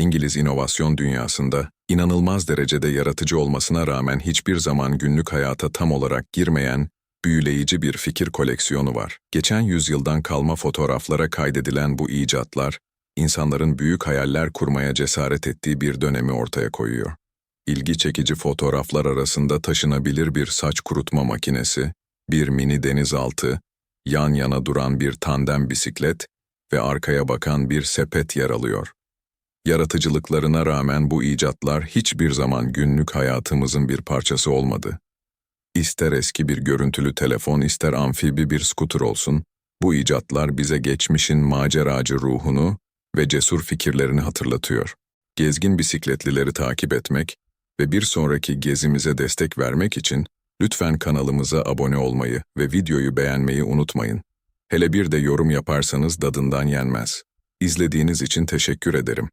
İngiliz inovasyon dünyasında inanılmaz derecede yaratıcı olmasına rağmen hiçbir zaman günlük hayata tam olarak girmeyen, büyüleyici bir fikir koleksiyonu var. Geçen yüzyıldan kalma fotoğraflara kaydedilen bu icatlar, insanların büyük hayaller kurmaya cesaret ettiği bir dönemi ortaya koyuyor. İlgi çekici fotoğraflar arasında taşınabilir bir saç kurutma makinesi, bir mini denizaltı, yan yana duran bir tandem bisiklet ve arkaya bakan bir sepet yer alıyor. Yaratıcılıklarına rağmen bu icatlar hiçbir zaman günlük hayatımızın bir parçası olmadı. İster eski bir görüntülü telefon, ister amfibi bir skuter olsun, bu icatlar bize geçmişin maceracı ruhunu ve cesur fikirlerini hatırlatıyor. Gezgin bisikletlileri takip etmek ve bir sonraki gezimize destek vermek için lütfen kanalımıza abone olmayı ve videoyu beğenmeyi unutmayın. Hele bir de yorum yaparsanız dadından yenmez. İzlediğiniz için teşekkür ederim.